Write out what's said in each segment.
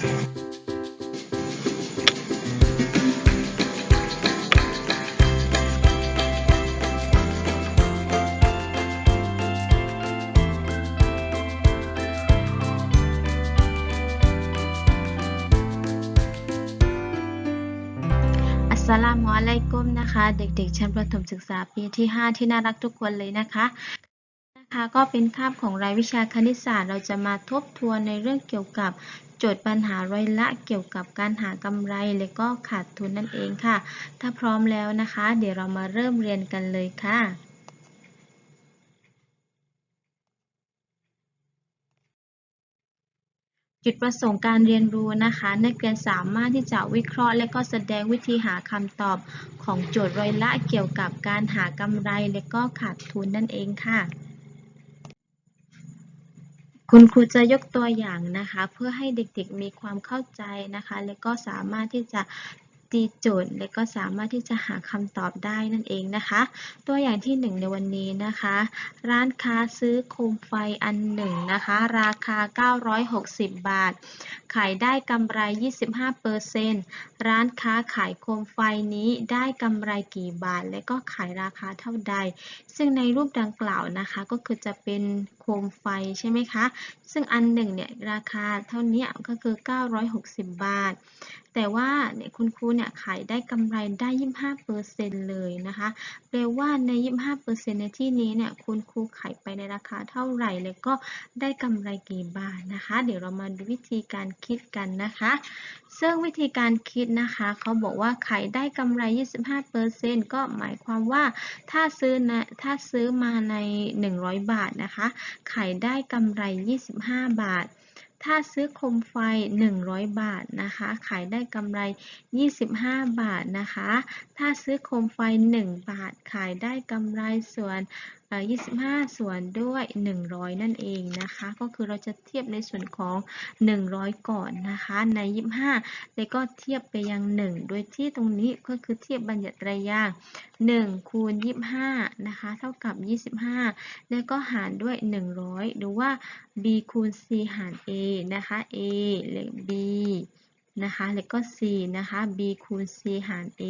อัสสลามุอะลัยกุมนะคะ เด็กๆ ชั้นประถมศึกษาปีที่ 5 ที่น่ารักทุกคนเลยนะคะนะคะ ก็เป็นคาบของรายวิชาคณิตศาสตร์ เราจะมาทบทวนในเรื่องเกี่ยวกับ โจทย์ปัญหาร้อยละเกี่ยวกับการหากำไรและก็ขาดทุนนั่นเองค่ะ ถ้าพร้อมแล้วนะคะ เดี๋ยวเรามาเริ่มเรียนกันเลยค่ะจุดประสงค์การเรียนรู้นะคะ นักเรียนสามารถที่จะวิเคราะห์ และก็แสดงวิธีหาคำตอบของโจทย์ร้อยละเกี่ยวกับการหากำไรและก็ขาดทุนนั่นเองค่ะ คุณครูจะยกตัวอย่างนะคะ เพื่อให้เด็กๆมีความเข้าใจนะคะ และก็สามารถที่จะตีโจทย์และก็สามารถที่จะหาคำตอบได้นั่นเองนะคะ ตัวอย่างที่หนึ่งในวันนี้นะคะ ร้านค้าซื้อโคมไฟอันหนึ่งนะคะ ราคา 960 บาท ขายได้กำไร 25%ร้านค้าขายโคมไฟนี้ได้กำไรกี่บาท และก็ขายราคาเท่าใด ซึ่งในรูปดังกล่าวนะคะก็คือจะเป็นโคมไฟใช่ไหมคะ ซึ่งอันหนึ่งเนี่ยราคาเท่านี้ก็คือ 960 บาท แต่ว่าเนี่ยคุณครูเนี่ยขายได้กำไรได้ 25%เลยนะคะแปลว่าใน 25%ในที่นี้เนี่ยคุณครูขายไปในราคาเท่าไหร่ แล้วก็ได้กำไรกี่บาทนะคะ เดี๋ยวเรามาดูวิธีการคิดกันนะคะ ซึ่งวิธีการคิดนะคะเขาบอกว่าขายได้กำไร 25%ก็หมายความว่าถ้าซื้อนะถ้าซื้อมาใน 100 บาทนะคะขายได้กำไร 25 บาทถ้าซื้อโคมไฟ 100 บาทนะคะ ขายได้กำไร 25 บาทนะคะ ถ้าซื้อโคมไฟ 1 บาท ขายได้กำไรส่วน 25 ส่วนด้วย 100 นั่นเองนะคะ ก็คือเราจะเทียบในส่วนของ 100 ก่อนนะคะใน 25 แล้วก็เทียบไปยัง 1 โดยที่ตรงนี้ก็คือเทียบบัญญัติระยะ1คูณ 25 นะคะ เท่ากับ 25 แล้วก็หารด้วย 100 หรือว่า b คูณ c หาร a นะคะ a เลข b นะคะ แล้วก็ c นะคะ b คูณ c หาร a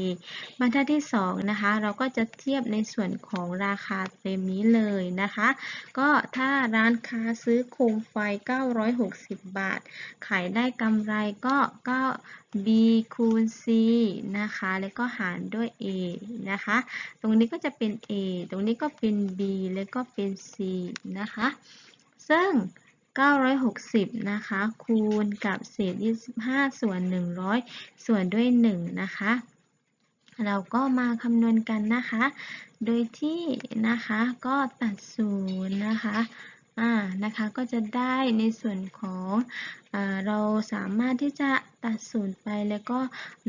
บรรทัดที่2นะคะ เราก็จะเทียบในส่วนของราคาเต็มนี้เลยนะคะ ก็ถ้าร้านค้าซื้อโคมไฟ 960 บาท ขายได้กำไรก็9 b คูณ c นะคะ แล้วก็หารด้วย a นะคะ ตรงนี้ก็จะเป็น a ตรงนี้ก็เป็น b แล้วก็เป็น c นะคะ ซึ่ง 960 นะคะ คูณกับเศษ 25 ส่วน 100 ส่วนด้วย 1 นะคะ เราก็มาคำนวณกันนะคะ โดยที่นะคะก็ตัดศูนย์นะคะอ่านะคะก็จะได้ในส่วนของอเราสามารถที่จะตัดศูนย์ไปแล้วก็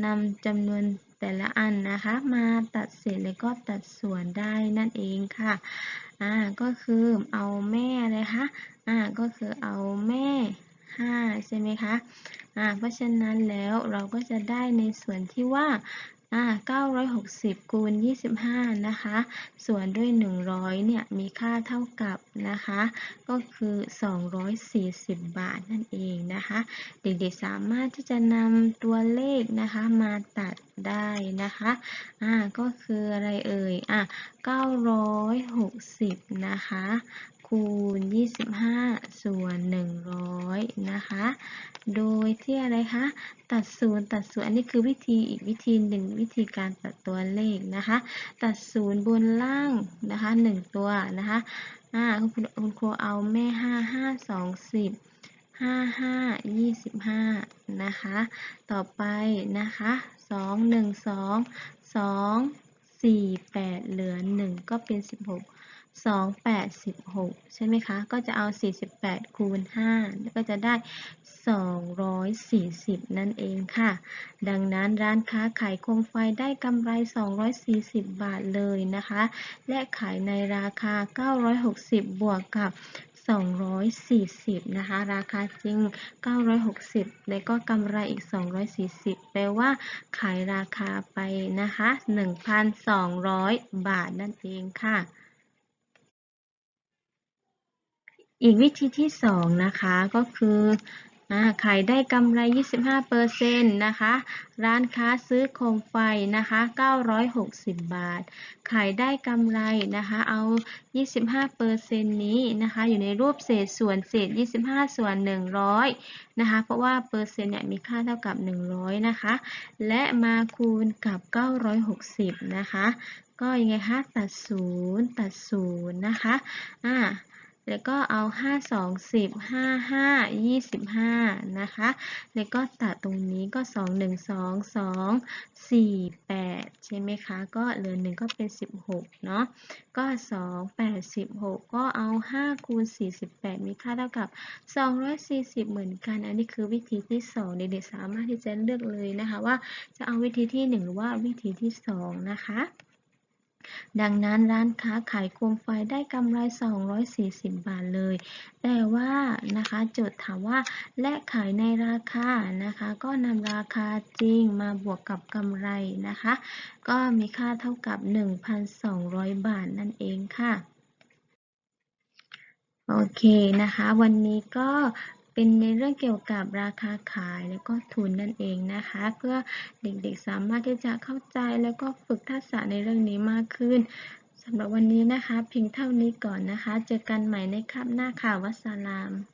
นำจำนวนแต่ละอันนะคะ มาตัดเศษแล้วก็ตัดส่วนได้นั่นเองค่ะ อ่าก็คือเอาแม่เลยคะอ่าก็คือเอาแม่5ใช่ไหมคะอ่าเพราะฉะนั้นแล้วเราก็จะได้ในส่วนที่ว่า อ่า960คูณ25 นะคะ ส่วนด้วย 100 เนี่ย มีค่าเท่ากับนะคะ ก็คือ 240 บาทนั่นเองนะคะ เด็กๆสามารถที่จะนำตัวเลขนะคะมาตัดได้นะคะ อ่า ก็คืออะไรเอ่ย อะ960 นะคะ คูณ 25 ส่วน 100 นะคะ โดยที่อะไรคะ ตัดศูนย์ตัดศูนย์อันนี้คือวิธีอีกวิธีหนึ่งวิธีการตัดตัวเลขนะคะ ตัดศูนย์บนล่างนะคะหนึ่งตัวนะคะอ่าคุณคุณครูเอาแม่ห้าห้าสองสิบห้าห้ายี่สิบห้านะคะ ต่อไปนะคะสองหนึ่งสองสองสี่แปดเหลือหนึ่งก็เป็นสิ บหกสองแปดสิบหกใช่ไหมคะ ก็จะเอาสี่สิบแปดคูณห้าแล้วก็จะได้สองร้อยสี่สิบนั่นเองค่ะ ดังนั้นร้านค้าขายโคมไฟได้กำไร 240 บาทเลยนะคะ และขายในราคา 960 บวกกับ240 นะคะ ราคาจริง 960 แล้วก็กำไรอีก 240 แปลว่าขายราคาไปนะคะ 1,200 บาทนั่นเองค่ะ อีกวิธีที่สองนะคะก็คือขายได้กำไร 25%นะคะ ร้านค้าซื้อโคมไฟนะคะ 960 บาท ขายได้กำไรนะคะ เอา 25%นี้นะคะ อยู่ในรูปเศษส่วนเศษ 25 ส่วน 100 นะคะ เพราะว่าเปอร์เซ็นต์เนี่ยมีค่าเท่ากับ 100 นะคะ และมาคูณกับ 960 นะคะ ก็ยังไงคะ ตัด 0 ตัด 0 นะคะ อ่า แล้วก็เอา 5 2 10 5 5 25 นะคะ แล้วก็ตัดตรงนี้ก็ 2 1 2 2 4 8 ใช่ไหมคะ ก็เหลือ 1 ก็เป็น 16 เนาะ ก็ 2 8 16 ก็เอา 5 คูณ 48 มีค่าเท่ากับ 240 เหมือนกัน อันนี้คือวิธีที่ 2 เด็กๆสามารถที่จะเลือกเลยนะคะ ว่าจะเอาวิธีที่ 1 หรือว่าวิธีที่ 2 นะคะ ดังนั้นร้านค้าขายโคมไฟได้กำไร 240 บาทเลย แต่ว่านะคะโจทย์ถามว่าและขายในราคานะคะ ก็นำราคาจริงมาบวกกับกำไรนะคะ ก็มีค่าเท่ากับ 1,200 บาทนั่นเองค่ะ โอเคนะคะ วันนี้ก็ เป็นในเรื่องเกี่ยวกับราคาขายแล้วก็ทุนนั่นเองนะคะ เพื่อเด็กๆสามารถที่จะเข้าใจแล้วก็ฝึกทักษะในเรื่องนี้มากขึ้นสำหรับวันนี้นะคะ เพียงเท่านี้ก่อนนะคะ เจอกันใหม่ในคาบหน้าค่ะวัสสลาม